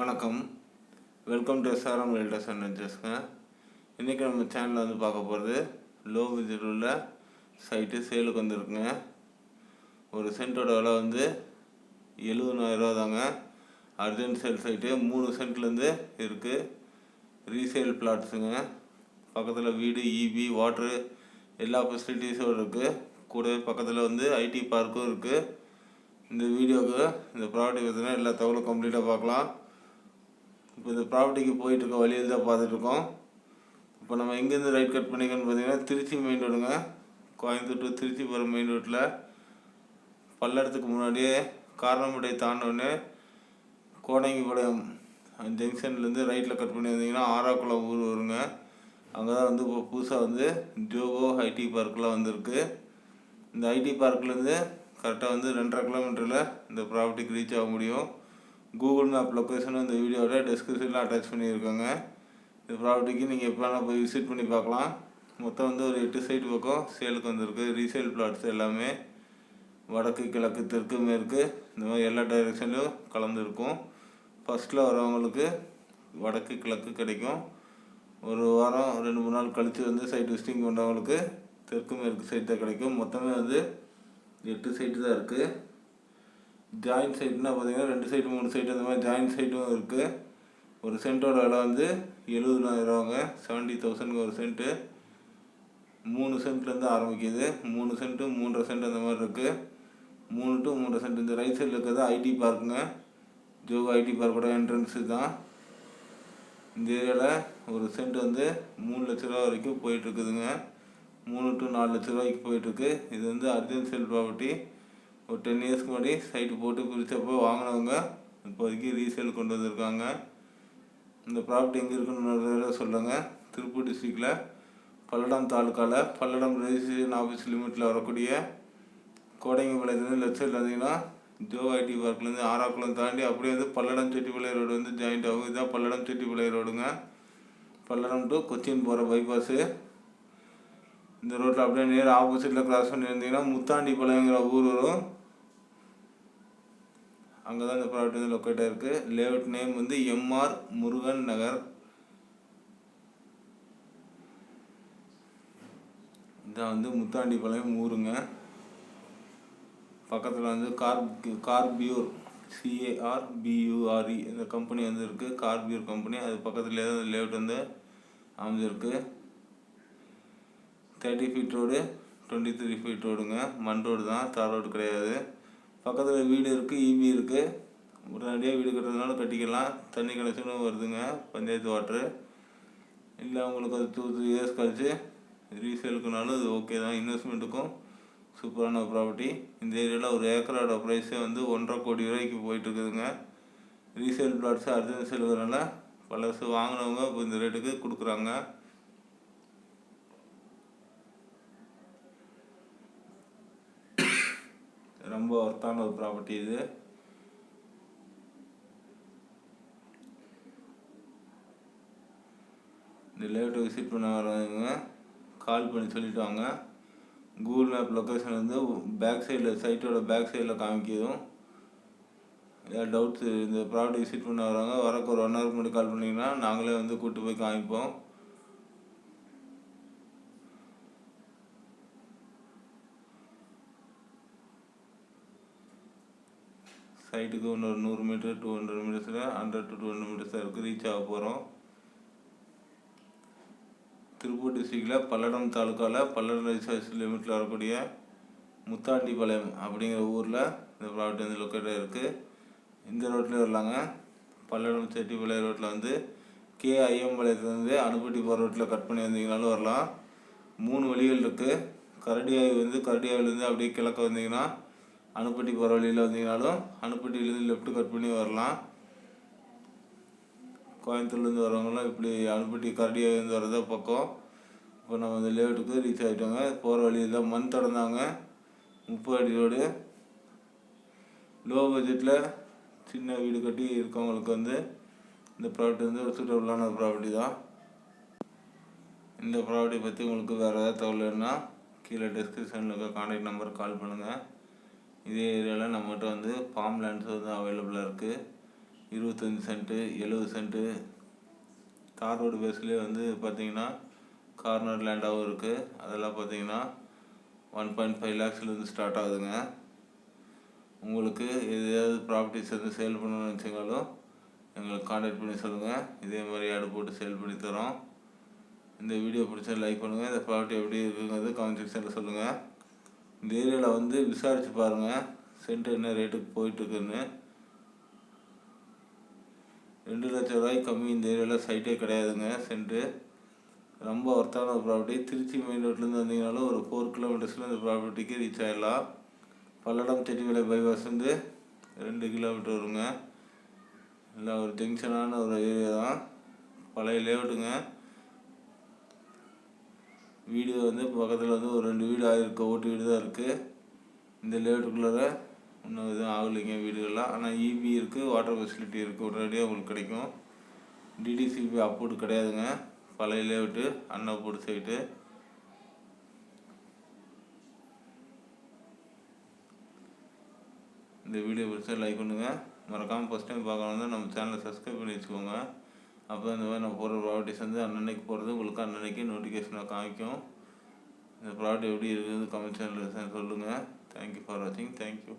வணக்கம். Welcome to SRM realtors and இன்றைக்கி நம்ம சேனலில் வந்து பார்க்க போகிறது லோ விஜில் உள்ள சைட்டு சேலுக்கு வந்திருக்குங்க. ஒரு சென்ட்டோட விலை வந்து எழுபதாயிரரூவா தாங்க. அர்ஜென்ட் சேல் சைட்டு மூணு சென்ட்லேருந்து இருக்குது ரீசேல் பிளாட்ஸுங்க பக்கத்தில் வீடு இபி வாட்ரு எல்லா ஃபெசிலிட்டிஸும் இருக்குது கூடவே பக்கத்தில் வந்து ஐடி பார்க்கும் இருக்குது இந்த வீடியோவுக்கு இந்த ப்ராப்பர்ட்டி பற்றினா எல்லா தகவலும் கம்ப்ளீட்டாக பார்க்கலாம். இப்போ இந்த ப்ராப்பர்ட்டிக்கு போயிட்டு இருக்க வழியில் தான் பார்த்துட்ருக்கோம். இப்போ நம்ம எங்கேருந்து ரைட் கட் பண்ணிக்கணும்னு பார்த்தீங்கன்னா திருச்சி மெயின் ரோடுங்க கோயம்புத்தூர் டு திருச்சி போகிற மெயின் ரோட்டில் பல்லடத்துக்கு முன்னாடியே காரணமுடைய தாண்டோடனே கோடங்கிபாளையம் ஜங்ஷன்லேருந்து ரைட்டில் கட் பண்ணி வந்தீங்கன்னா ஆறாக்குளம் ஊர் வருங்க. அங்கே தான் வந்து இப்போ புதுசாக வந்து ஜோகோ ஐடி பார்க்கெலாம் வந்திருக்கு. இந்த ஐடி பார்க்லேருந்து கரெக்டாக வந்து ரெண்டரை கிலோமீட்டரில் இந்த ப்ராப்பர்ட்டிக்கு ரீச் ஆக முடியும். கூகுள் மேப் லொக்கேஷனும் இந்த வீடியோவோட டெஸ்கிரிப்ஷனில் அட்டாச் பண்ணியிருக்காங்க. இந்த ப்ராப்பர்ட்டிக்கு நீங்கள் எப்போ வேணால் போய் விசிட் பண்ணி பார்க்கலாம். மொத்தம் வந்து ஒரு எட்டு சைட் பக்கம் சேலுக்கு வந்திருக்கு. ரீசேல் பிளாட்ஸ் எல்லாமே வடக்கு கிழக்கு தெற்கு மேற்கு இந்த மாதிரி எல்லா டைரெக்ஷன்லையும் கலந்துருக்கும். ஃபஸ்ட்டில் வரவங்களுக்கு வடக்கு கிழக்கு கிடைக்கும். ஒரு வாரம் ரெண்டு மூணு நாள் கழித்து வந்து சைட் விசிட்டிங் பண்ணுறவங்களுக்கு தெற்கு மேற்கு சைட் தான் கிடைக்கும். மொத்தமே வந்து எட்டு சைட்டு தான் இருக்குது ஜாயின் சைட்னா பார்த்தீங்கன்னா ரெண்டு சைடு மூணு சைடு அந்த மாதிரி ஜாயின் சைட்டும் இருக்குது ஒரு சென்ட்டோட விலை வந்து எழுபதாயிரரூவாங்க செவன்ட்டி தௌசண்ட்க்கு ஒரு சென்ட்டு மூணு சென்ட்லேருந்து ஆரம்பிக்குது. மூணு சென்ட்டு மூன்றரை சென்ட் அந்த மாதிரி இருக்குது மூணு டு மூன்றரை சென்ட் இந்த ரைட் சைடில் இருக்கிறது ஐடி பார்க்குங்க ஜோகோ ஐடி பார்க்கோட என்ட்ரன்ஸு தான். இந்த ஏரியாவில் ஒரு சென்ட் வந்து மூணு லட்ச ரூபா வரைக்கும் போயிட்டுருக்குதுங்க மூணு டு நாலு லட்ச ரூபாய்க்கு போயிட்டுருக்கு இது வந்து அர்ஜென்ட் செல் ப்ராப்பர்ட்டி ஒரு டென் இயர்ஸ்க்கு முன்னாடி சைட்டு போட்டு பிரித்தப்போ வாங்கினவங்க இப்போதைக்கு ரீசேல் கொண்டு வந்திருக்காங்க. இந்த ப்ராப்பர்ட்டி எங்கே இருக்குன்னு சொல்லுங்கள் திருப்பூர் டிஸ்ட்ரிக்டில் பல்லடம் தாலுக்காவில் பல்லடம் ரெஜிஸ்ட்ரேஷன் ஆஃபீஸ் லிமிட்டில் வரக்கூடிய கோடைங்கபாளையத்துலேருந்து லெஃப்ட் சைடில் வந்தீங்கன்னா ஜோ ஐடி பார்க்லேருந்து ஆறாக்குளம் தாண்டி அப்படியே வந்து பல்லடம் செட்டிப்பாளையம் ரோடு வந்து ஜாயிண்ட் ஆகும். இதுதான் பல்லடம் செட்டிப்பாளையம் ரோடுங்க பல்லடம் டு கொச்சின் போகிற பைபாஸு இந்த ரோட்டில் அப்படியே நேர் ஆப்போசிட்டில் கிராஸ் பண்ணி முத்தாண்டி முத்தாண்டிப்பாளையங்கிற ஊர் வரும். அங்கே தான் இந்த ப்ராடக்ட் வந்து லொக்கேட் இருக்குது லேஅவுட் நேம் வந்து எம்ஆர் முருகன் நகர் இதான் வந்து முத்தாண்டிப்பாளையம் ஊருங்க. பக்கத்தில் வந்து கார் கார்பியூர் சிஏஆர் பியூஆர்இ இந்த கம்பெனி வந்து இருக்குது கார்பியூர் கம்பெனி அது பக்கத்துலேயே தான் லேஅவுட் வந்து அமைஞ்சிருக்கு. Thirty feet road twenty three feet ரோடுங்க மண் ரோடு தான். தார் ரோடு கிடையாது. பக்கத்தில் வீடு இருக்குது ஈபி இருக்குது உடனடியாக வீடு கட்டுறதுனால கட்டிக்கலாம். தண்ணி கனெக்ஷனும் வருதுங்க பஞ்சாயத்து வாட்ரு. இல்லை உங்களுக்கு அது டூ த்ரீ இயர்ஸ் கழிச்சு ரீசேலுக்குனாலும் இது ஓகே தான். இன்வெஸ்ட்மெண்ட்டுக்கும் சூப்பரான ப்ராப்பர்ட்டி இந்த ஏரியாவில் ஒரு ஏக்கரோட ப்ரைஸே வந்து ஒன்றரை கோடி ரூபாய்க்கு போயிட்டுருக்குதுங்க. ரீசேல் பிளாட்ஸ் அர்ஜென்ட் சேலுங்கிறனால பழசு வாங்கினவங்க இப்போ இந்த ரேட்டுக்கு கொடுக்குறாங்க. ரொம்ப ஒர்த்தான ஒரு ப்ராப்பர்ட்டி இது. இந்த லேஅவுட்டை விசிட் பண்ண வரவங்க கால் பண்ணி சொல்லிட்டு வாங்க கூகுள் மேப் லொக்கேஷன் வந்து பேக் சைடில் சைட்டோட பேக் சைடில் காமிக்கிறதும் ஏதாவது டவுட்ஸ் இந்த ப்ராடக்ட் விசிட் பண்ண வராங்க வரக்கு ஒரு ஒன் ஹவருக்கு முன்னாடி கால் பண்ணிங்கன்னா நாங்களே வந்து கூப்பிட்டு போய் காமிப்போம். சைட்டுக்கு இன்னொரு நூறு metre two hundred மீட்டர்ஸில் hundred to two hundred metres இருக்குது ரீச் ஆக போகிறோம் திருப்பூர் டிஸ்ட்ரிக்டில் பல்லடம் தாலுக்காவில் பல்லடம் ரிசர்ச் லிமிட்டில் வரக்கூடிய முத்தாண்டிப்பாளையம் அப்படிங்கிற ஊரில் இந்த ப்ராப்பர்ட்டி வந்து லொக்கேட்டாக இருக்குது இந்த ரோட்லேயே வரலாங்க. பல்லடம் செட்டிப்பாளையம் ரோட்டில் வந்து கே ஐயம்பாளையத்துலேருந்து அனுப்பட்டி போகிற ரோட்டில் கட் பண்ணி வந்தீங்கனாலும் வரலாம். மூணு வழிகள் இருக்குது கரடியாய் வந்து கரடியாவிலேருந்து அப்படியே கிழக்க வந்தீங்கன்னா அணுப்பட்டி போகிற வழியில் வந்தீங்கனாலும் அணுப்பட்டியிலேருந்து லெஃப்ட் கட் பண்ணி வரலாம். கோயம்புத்தூர்லேருந்து வரவங்களாம் இப்படி அணுப்பட்டி கரடியாவிலேருந்து வரதா பக்கம். இப்போ நம்ம இந்த லேட்டுக்கு ரீச் ஆகிட்டோங்க போகிற வழியில் தான் மண் திறந்தாங்க. முப்பது அடி ரோடு லோ பட்ஜெட்டில் சின்ன வீடு கட்டி இருக்கவங்களுக்கு வந்து இந்த ப்ராப்பர்ட்டி வந்து ஒரு சூட்டபுளான ஒரு ப்ராப்பர்ட்டி தான். இந்த ப்ராப்பர்ட்டி பற்றி உங்களுக்கு வேறு ஏதாவது தகவல் வேணுன்னா கீழே டிஸ்கிரிப்ஷனில் இருக்க கான்டாக்ட் நம்பர் கால் பண்ணுங்கள் இதே ஏரியாவில் நம்மகிட்ட வந்து ஃபார்ம் லேண்ட்ஸ் வந்து அவைலபிளாக இருக்குது இருபத்தஞ்சி சென்ட்டு எழுபது சென்ட்டு தார் ரோடு பேஸ்லேயே வந்து பார்த்தீங்கன்னா கார்னர் லேண்டாகவும் இருக்குது அதெல்லாம் பார்த்தீங்கன்னா ஒன் பாயிண்ட் ஃபைவ் லேக்ஸ்லேருந்து ஸ்டார்ட் ஆகுதுங்க. உங்களுக்கு எதையாவது ப்ராப்பர்ட்டிஸ் வந்து சேல் பண்ணணும்னு நினச்சிங்கனாலும் எங்களுக்கு காண்டாக்ட் பண்ணி சொல்லுங்கள் இதே மாதிரி ஆடு போட்டு சேல் பண்ணி தரோம். இந்த வீடியோ பிடிச்சா லைக் பண்ணுங்கள் இந்த ப்ராப்பர்ட்டி எப்படி இருக்குங்கிறது கமெண்ட் செக்ஷனில் சொல்லுங்கள் இந்த ஏரியாவில் வந்து விசாரித்து பாருங்கள் சென்ட் என்ன ரேட்டுக்கு போயிட்டுருக்குன்னு. ரெண்டு லட்ச ரூபாய்க்கு கம்மி இந்த ஏரியாவில் சைட்டே கிடையாதுங்க. சென்ட்டு ரொம்ப ஒர்த்தான ஒரு ப்ராப்பர்ட்டி திருச்சி மெயின் ரோட்லேருந்து வந்தீங்கனாலும் ஒரு ஃபோர் கிலோமீட்டர்ஸில் இந்த ப்ராப்பர்ட்டிக்கு ரீச் ஆகிடலாம் பல்லடம் செட்டிமலை பைபாஸ் வந்து ரெண்டு கிலோமீட்டர் வருங்க. இல்லை ஒரு ஜங்ஷனான ஒரு ஏரியா தான். பழைய லேவுட்டுங்க வீடு வந்து பக்கத்தில் வந்து ஒரு ரெண்டு வீடு ஆகிருக்கு ஓட்டு வீடு தான் இருக்குது இந்த லேஅவுட்டுக்குள்ளார இன்னும் எதுவும் ஆகலைங்க வீடுகள்லாம். ஆனால் இபி இருக்குது வாட்டர் ஃபெசிலிட்டி இருக்குது உடனடியாக உங்களுக்கு கிடைக்கும். டிடிசிபி அப்ரூவ்டு கிடையாதுங்க. பழைய லேவிட்டு அண்ணா போட்டு சைட்டு இந்த வீடியோ பிடிச்சா லைக் பண்ணுங்கள் மறக்காமல் ஃபஸ்ட் டைம் பார்க்கணும் நம்ம சேனலை சப்ஸ்கிரைப் பண்ணி வச்சுக்கோங்க. அப்போ இந்த மாதிரி நான் போகிற ப்ராப்பர்ட்டிஸ் வந்து அன்னன்னைக்கு போகிறது உங்களுக்கு அன்னன்னைக்கு நோட்டிஃபிகேஷனில் காமிக்கும். இந்த ப்ராடக்ட் எப்படி இருக்குது கமெண்ட் சேனலில் சொல்லுங்கள் தேங்க்யூ ஃபார் வாட்சிங் தேங்க்யூ